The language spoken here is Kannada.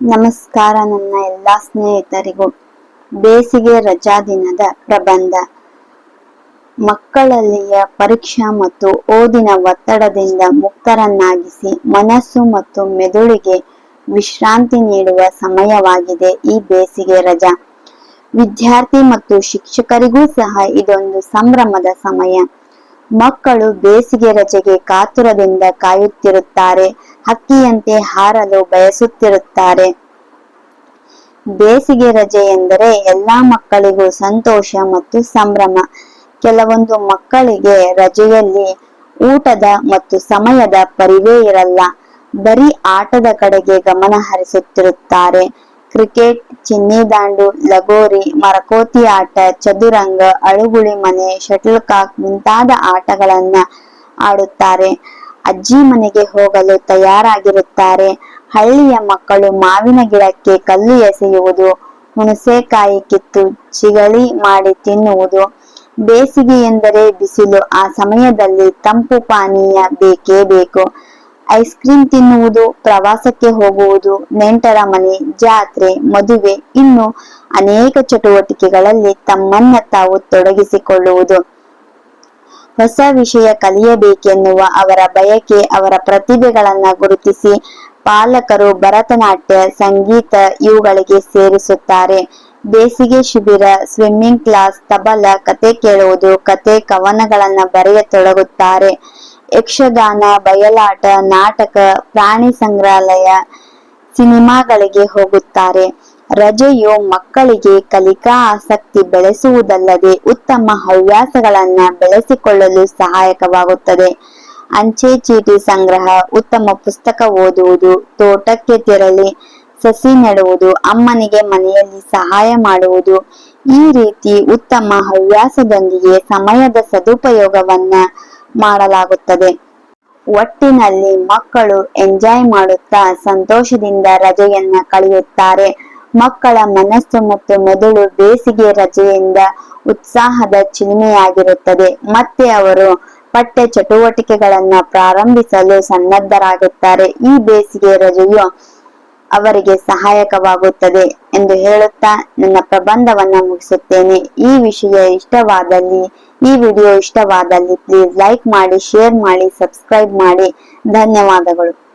ನಮಸ್ಕಾರ ನನ್ನ ಎಲ್ಲಾ ಸ್ನೇಹಿತರಿಗೂ. ಬೇಸಿಗೆ ರಜಾ ದಿನದ ಪ್ರಬಂಧ. ಮಕ್ಕಳಲ್ಲಿಯ ಪರೀಕ್ಷಾ ಮತ್ತು ಓದಿನ ಒತ್ತಡದಿಂದ ಮುಕ್ತರನ್ನಾಗಿಸಿ ಮನಸ್ಸು ಮತ್ತು ಮೆದುಳಿಗೆ ವಿಶ್ರಾಂತಿ ನೀಡುವ ಸಮಯವಾಗಿದೆ ಈ ಬೇಸಿಗೆ ರಜಾ. ವಿದ್ಯಾರ್ಥಿ ಮತ್ತು ಶಿಕ್ಷಕರಿಗೂ ಸಹ ಇದೊಂದು ಸಂಭ್ರಮದ ಸಮಯ. ಮಕ್ಕಳು ಬೇಸಿಗೆ ರಜೆಗೆ ಕಾತುರದಿಂದ ಕಾಯುತ್ತಿರುತ್ತಾರೆ, ಹಕ್ಕಿಯಂತೆ ಹಾರಲು ಬಯಸುತ್ತಿರುತ್ತಾರೆ. ಬೇಸಿಗೆ ರಜೆ ಎಂದರೆ ಎಲ್ಲಾ ಮಕ್ಕಳಿಗೂ ಸಂತೋಷ ಮತ್ತು ಸಂಭ್ರಮ. ಕೆಲವೊಂದು ಮಕ್ಕಳಿಗೆ ರಜೆಯಲ್ಲಿ ಊಟದ ಮತ್ತು ಸಮಯದ ಪರಿವೇ ಇರಲ್ಲ. ಬರೀ ಆಟದ ಕಡೆಗೆ ಗಮನ ಹರಿಸುತ್ತಿರುತ್ತಾರೆ. ಕ್ರಿಕೆಟ್ ಚಿನ್ನಿದಾಂಡು ಲಗೋರಿ, ಮರಕೋತಿ ಆಟ, ಚದುರಂಗ, ಅಳುಗುಳಿ ಮನೆ ಶಟಲ್ ಕಾಕ್ ಮುಂತಾದ ಆಟಗಳನ್ನ ಆಡುತ್ತಾರೆ. ಅಜ್ಜಿ ಮನೆಗೆ ಹೋಗಲು ತಯಾರಾಗಿರುತ್ತಾರೆ. ಹಳ್ಳಿಯ ಮಕ್ಕಳು ಮಾವಿನ ಗಿಡಕ್ಕೆ ಕಲ್ಲು ಎಸೆಯುವುದು, ಹುಣಸೆಕಾಯಿ ಕಿತ್ತು ಚಿಗಳಿ ಮಾಡಿ ತಿನ್ನುವುದು. ಬೇಸಿಗೆ ಎಂದರೆ ಬಿಸಿಲು, ಆ ಸಮಯದಲ್ಲಿ ತಂಪು ಪಾನೀಯ ಬೇಕೇ ಬೇಕು. ಐಸ್ ಕ್ರೀಮ್ ತಿನ್ನುವುದು, ಪ್ರವಾಸಕ್ಕೆ ಹೋಗುವುದು, ನೆಂಟರ ಮನೆ, ಜಾತ್ರೆ, ಮದುವೆ, ಇನ್ನು ಅನೇಕ ಚಟುವಟಿಕೆಗಳಲ್ಲಿ ತಮ್ಮನ್ನ ತಾವು ತೊಡಗಿಸಿಕೊಳ್ಳುವುದು. ಹೊಸ ವಿಷಯ ಕಲಿಯಬೇಕೆನ್ನುವ ಅವರ ಬಯಕೆ, ಅವರ ಪ್ರತಿಭೆಗಳನ್ನ ಗುರುತಿಸಿ ಪಾಲಕರು ಭರತನಾಟ್ಯ, ಸಂಗೀತ ಇವುಗಳಿಗೆ ಸೇರಿಸುತ್ತಾರೆ. ಬೇಸಿಗೆ ಶಿಬಿರ ಸ್ವಿಮ್ಮಿಂಗ್ ಕ್ಲಾಸ್ ತಬಲ, ಕತೆ ಕೇಳುವುದು, ಕತೆ, ಕವನಗಳನ್ನ ಬರೆಯತೊಡಗುತ್ತಾರೆ. ಯಕ್ಷಗಾನ, ಬಯಲಾಟ, ನಾಟಕ, ಪ್ರಾಣಿ ಸಂಗ್ರಹಾಲಯ ಸಿನಿಮಾಗಳಿಗೆ ಹೋಗುತ್ತಾರೆ. ರಜೆಯು ಮಕ್ಕಳಿಗೆ ಕಲಿಕಾ ಆಸಕ್ತಿ ಬೆಳೆಸುವುದಲ್ಲದೆ ಉತ್ತಮ ಹವ್ಯಾಸಗಳನ್ನ ಬೆಳೆಸಿಕೊಳ್ಳಲು ಸಹಾಯಕವಾಗುತ್ತದೆ. ಅಂಚೆ ಚೀಟಿ ಸಂಗ್ರಹ, ಉತ್ತಮ ಪುಸ್ತಕ ಓದುವುದು, ತೋಟಕ್ಕೆ ತೆರಳಿ ಸಸಿ ನೆಡುವುದು, ಅಮ್ಮನಿಗೆ ಮನೆಯಲ್ಲಿ ಸಹಾಯ ಮಾಡುವುದು, ಈ ರೀತಿ ಉತ್ತಮ ಹವ್ಯಾಸದೊಂದಿಗೆ ಸಮಯದ ಸದುಪಯೋಗವನ್ನ ಮಾಡಲಾಗುತ್ತದೆ. ಒಟ್ಟಿನಲ್ಲಿ ಮಕ್ಕಳು ಎಂಜಾಯ್ ಮಾಡುತ್ತಾ ಸಂತೋಷದಿಂದ ರಜೆಯನ್ನ ಕಳೆಯುತ್ತಾರೆ. ಮಕ್ಕಳ ಮನಸ್ಸು ಮತ್ತು ಮೆದುಳು ಬೇಸಿಗೆ ರಜೆಯಿಂದ ಉತ್ಸಾಹದ ಚಿಲುಮೆಯಾಗಿರುತ್ತದೆ. ಮತ್ತೆ ಅವರು ಪಠ್ಯ ಚಟುವಟಿಕೆಗಳನ್ನ ಪ್ರಾರಂಭಿಸಲು ಸನ್ನದ್ಧರಾಗುತ್ತಾರೆ. ಈ ಬೇಸಿಗೆ ರಜೆಯು ಅವರಿಗೆ ಸಹಾಯಕವಾಗುತ್ತದೆ ಎಂದು ಹೇಳುತ್ತಾ ನನ್ನ ಪ್ರಬಂಧವನ್ನು ಮುಗಿಸುತ್ತೇನೆ. ಈ ವಿಷಯ ಇಷ್ಟವಾದಲ್ಲಿ, ಈ ವಿಡಿಯೋ ಇಷ್ಟವಾದಲ್ಲಿ ಪ್ಲೀಸ್ ಲೈಕ್ ಮಾಡಿ ಶೇರ್ ಮಾಡಿ ಸಬ್ಸ್ಕ್ರೈಬ್ ಮಾಡಿ. ಧನ್ಯವಾದಗಳು.